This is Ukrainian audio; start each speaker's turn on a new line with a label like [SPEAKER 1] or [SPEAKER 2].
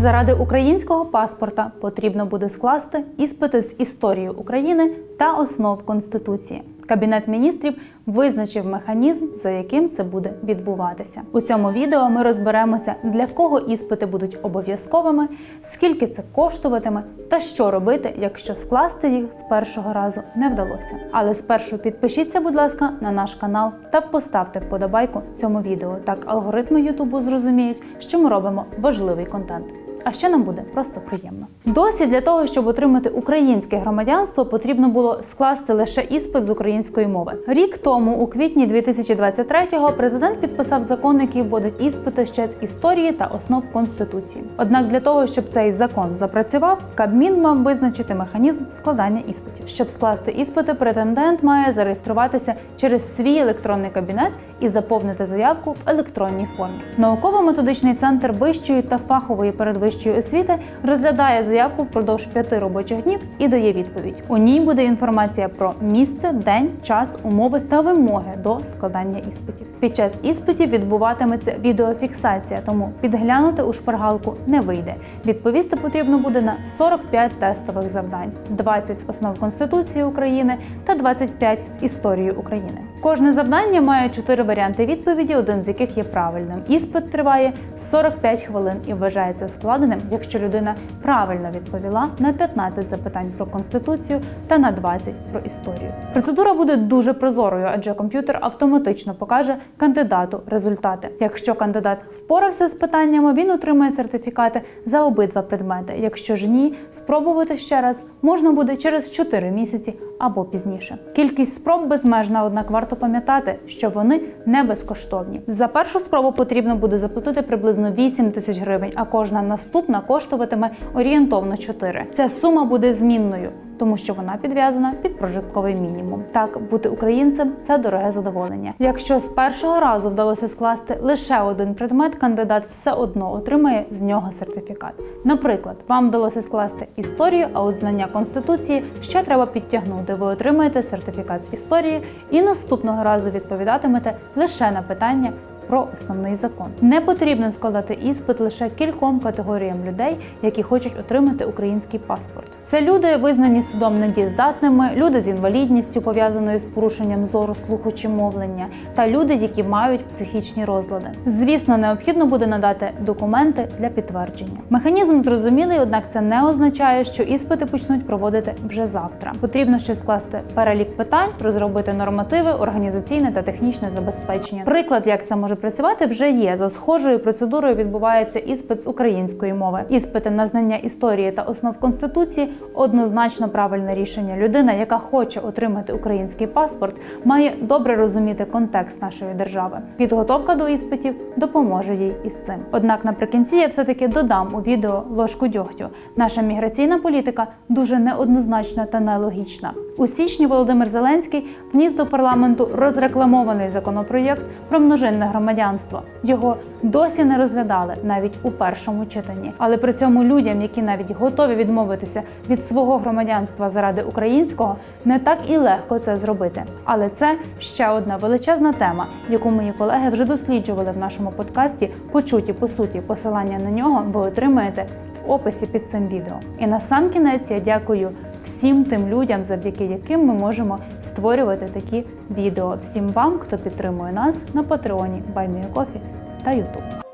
[SPEAKER 1] Заради українського паспорта потрібно буде скласти іспити з історії України та основ Конституції. Кабінет міністрів визначив механізм, за яким це буде відбуватися. У цьому відео ми розберемося, для кого іспити будуть обов'язковими, скільки це коштуватиме та що робити, якщо скласти їх з першого разу не вдалося. Але спершу підпишіться, будь ласка, на наш канал та поставте вподобайку цьому відео. Так алгоритми Ютубу зрозуміють, що ми робимо важливий контент. А ще нам буде просто приємно. Досі для того, щоб отримати українське громадянство, потрібно було скласти лише іспит з української мови. Рік тому, у квітні 2023-го, президент підписав закон, який вводить іспити ще з історії та основ конституції. Однак для того, щоб цей закон запрацював, Кабмін мав визначити механізм складання іспитів. Щоб скласти іспити, претендент має зареєструватися через свій електронний кабінет і заповнити заявку в електронній формі. Науково-методичний центр вищої та фахової передвищої освіти розглядає заявку впродовж п'яти робочих днів і дає відповідь. У ній буде інформація про місце, день, час, умови та вимоги до складання іспитів. Під час іспитів відбуватиметься відеофіксація, тому підглянути у шпаргалку не вийде. Відповісти потрібно буде на 45 тестових завдань, 20 з основ Конституції України та 25 з історії України. Кожне завдання має чотири варіанти відповіді, один з яких є правильним. Іспит триває 45 хвилин і вважається складеним, якщо людина правильно відповіла на 15 запитань про конституцію та на 20 про історію. Процедура буде дуже прозорою, адже комп'ютер автоматично покаже кандидату результати. Якщо кандидат впорався з питаннями, він отримає сертифікати за обидва предмети. Якщо ж ні, спробувати ще раз можна буде через 4 місяці або пізніше. Кількість спроб безмежна, однак варто пам'ятати, що вони не безкоштовні. За першу спробу потрібно буде заплатити приблизно 8 тисяч гривень, а кожна наступна коштуватиме орієнтовно 4. Ця сума буде змінною. Тому що вона підв'язана під прожитковий мінімум. Так, бути українцем це дороге задоволення. Якщо з першого разу вдалося скласти лише один предмет, кандидат все одно отримає з нього сертифікат. Наприклад, вам вдалося скласти історію, а от знання конституції ще треба підтягнути. Ви отримаєте сертифікат з історії і наступного разу відповідатимете лише на питання про основний закон. Не потрібно складати іспит лише кільком категоріям людей, які хочуть отримати український паспорт. Це люди, визнані судом недієздатними, люди з інвалідністю, пов'язаною з порушенням зору, слуху чи мовлення, та люди, які мають психічні розлади. Звісно, необхідно буде надати документи для підтвердження. Механізм зрозумілий, однак це не означає, що іспити почнуть проводити вже завтра. Потрібно ще скласти перелік питань, розробити нормативи, організаційне та технічне забезпечення. Приклад, як це може працювати, вже є. За схожою процедурою відбувається іспит з української мови. Іспити на знання історії та основ конституції однозначно правильне рішення. Людина, яка хоче отримати український паспорт, має добре розуміти контекст нашої держави. Підготовка до іспитів допоможе їй із цим. Однак наприкінці я все-таки додам у відео ложку дьогтю. Наша міграційна політика дуже неоднозначна та нелогічна. У січні Володимир Зеленський вніс до парламенту розрекламований законопроєкт про множинне громадянство. Його досі не розглядали навіть у першому читанні. Але при цьому людям, які навіть готові відмовитися від свого громадянства заради українського, не так і легко це зробити. Але це ще одна величезна тема, яку мої колеги вже досліджували в нашому подкасті. Почуті по суті посилання на нього ви отримаєте в описі під цим відео. І на сам кінець я дякую всім тим людям, завдяки яким ми можемо створювати такі відео. Всім вам, хто підтримує нас на Патреоні, Баймієкофі та Ютуб.